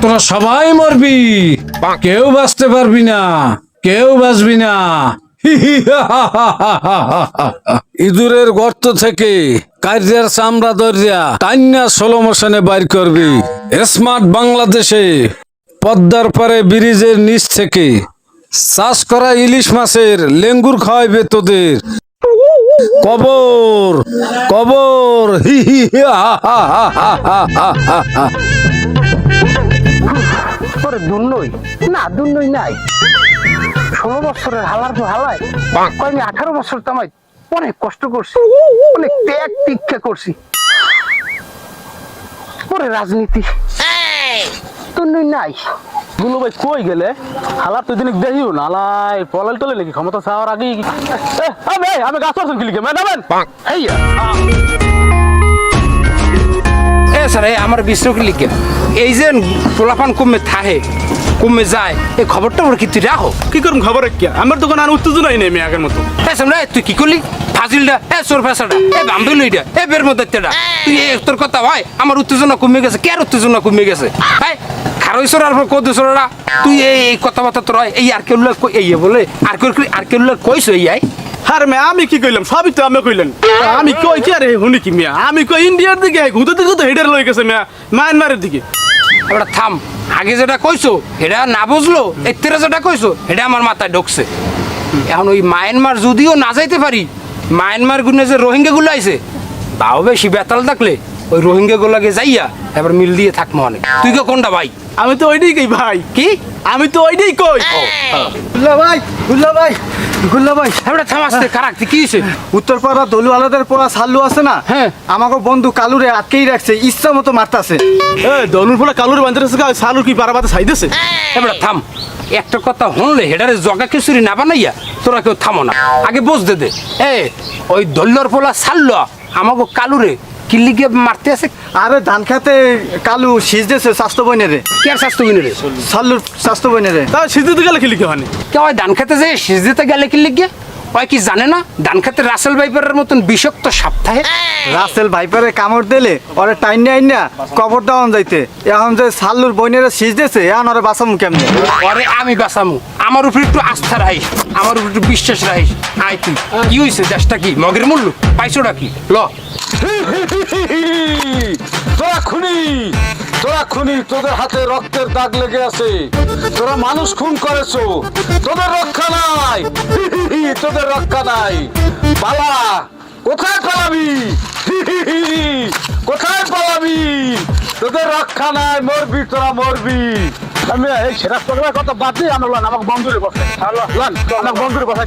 তোরা সবাই মরবি। কেউ বাঁচতে পারবি না। কেউ বাঁচবি না। ইঁদুরের গর্ত থেকে কার্যের চামড়া দরজা টাইনা ষোলো মোশনে বাইর করবি। স্মার্ট বাংলাদেশে পদ্মার পারে ব্রিজের নিচ থেকে চাষ করা ইলিশ মাছের লেঙ্গুর খাওয়াইবে তোদের। কবর কবর। আঠারো বছর তামাই অনেক কষ্ট করছি অনেক ত্যাগ দীক্ষা করছি। পরে রাজনীতি। নাই। গুলো ভাই কই গেলে? হালার তুই দিন দেখিও নালাই পলাল টলে নাকি? ক্ষমতা চাওয়ার আগে আমি গাছ ম্যাডাম স্যার আমার বিশ্রক লিখে এই যে পোলাপান কমে থাহে কমে যায় এই খবরটা ওর কি তুই রাখো? কি করুম খবর কি? আমার দোকান আর উত্তেজনাই নেই আগের মতো। এ সামনে তুই কি করলি? ফাজিলটা এ সোর ফেসাটা এ বাম্বিলইটা এ বের তুই এই তোর কথা ভাই আমার উত্তেজনা কমে গেছে। কে আর উত্তেজনা কমে গেছে? হ্যাঁ খারই সর আর তুই এই কথাবার্তা তোর এই আর কেউ এই বলে আর কেউ আর কেউ কইছো এই আই। আরে মে, আমি কি কইলাম? সবই তো আমি কইলেন। আমি কই কি আরে হুনি কি মিয়া? আমি কই ইন্ডিয়ার দিকে, ঘুরতে দিকে তো হেডার লই গেছে মিয়া, মায়ানমারের দিকে। ওটা থাম, আগে যেটা কইছো এটা না বুঝলো, এত্তেরা যেটা কইছো এটা আমার মাথায় ঢুকছে। এখন ওই মায়ানমার যদিও না যাইতে পারি, মায়ানমার গুনে যে রোহিঙ্গা গুলো আইছে, তাও বেশি বেতাল থাকলে ওই রোহিঙ্গা গুলাকে যাইয়া এবার মিল দিয়ে থাকব অনেক। তুই কে কোনটা ভাই? আমি তো ওইটাই কই ভাই। কি? আমি তো ওইটাই কই। গুল্লা ভাই গুল্লা ভাই গুল্লা ভাই। এবার থামাসতে কারাকতে কি হয়েছে উত্তরপাড়া দলু আলাদার পোড়া সাল্লু আছে না? হ্যাঁ। আমাকে বন্ধু কালুরে আটকেই রাখছে ইচ্ছা মতো মারতাছে। এ দনুর ফলা কালুর বান্ধে রাখছে সালুর কি বারাবাতে চাইতেছে এবার থাম। একটা কথা শুনলে হেডারে জগা খিচুড়ি না বানাইয়া তোরা কেউ থামো না। আগে বুঝতে দে দে। এ ওই দল্লর পোলা ছাড়ল আমাকে কালুরে কিল্লিকে মারতে আছে? আরে ধান খাতে কালু সিজতেছে স্বাস্থ্য বইনেরে। কে আর স্বাস্থ্য বিনে রে সাল্লুর স্বাস্থ্য বইনেরে। তা সিদ্ধি গেলে খেলি কে কে ওই ধান খেতে যে সিজ দিতে গেলে কিল্লি গিয়ে ওই কি জানে না? ধান খেতে রাসেল ভাইপারের মতন বিষাক্ত সপ্তাহে? রাসেল ভাইপারে কামড় দিলে ওরে টাইন নাই না কবর দেওয়ান যাইতে। এখন যে সাল্লুর বইনেরে সিজতেছে এখন ওরে বাঁচামু কেমনে? আরে আমি বাঁচামু। আমার উপর একটু আস্থা রাখিস আমার উপর একটু বিশ্বাস রাখিস। আয় তুই। কি হয়েছে দেশটা কি? মগের মূল্য? পাইছোটা কি? ল। তোরা খুনি! তোরা খুনি তোদের হাতে রক্তের দাগ লেগে আছে। তোরা মানুষ খুন করেছ। তোদের রক্ষা নাই। তোদের রক্ষা নাই। পালা! কোথায় পালাবি? কোথায় পালাবি? তোদের রক্ষা নাই মরবি তোরা মরবি। আমি এই সেরা প্রোগ্রামের কথা বাদ দিয়ে আমরা আমাকে বন্ধুরে বসে লন, আমাকে বন্ধুরে বসাই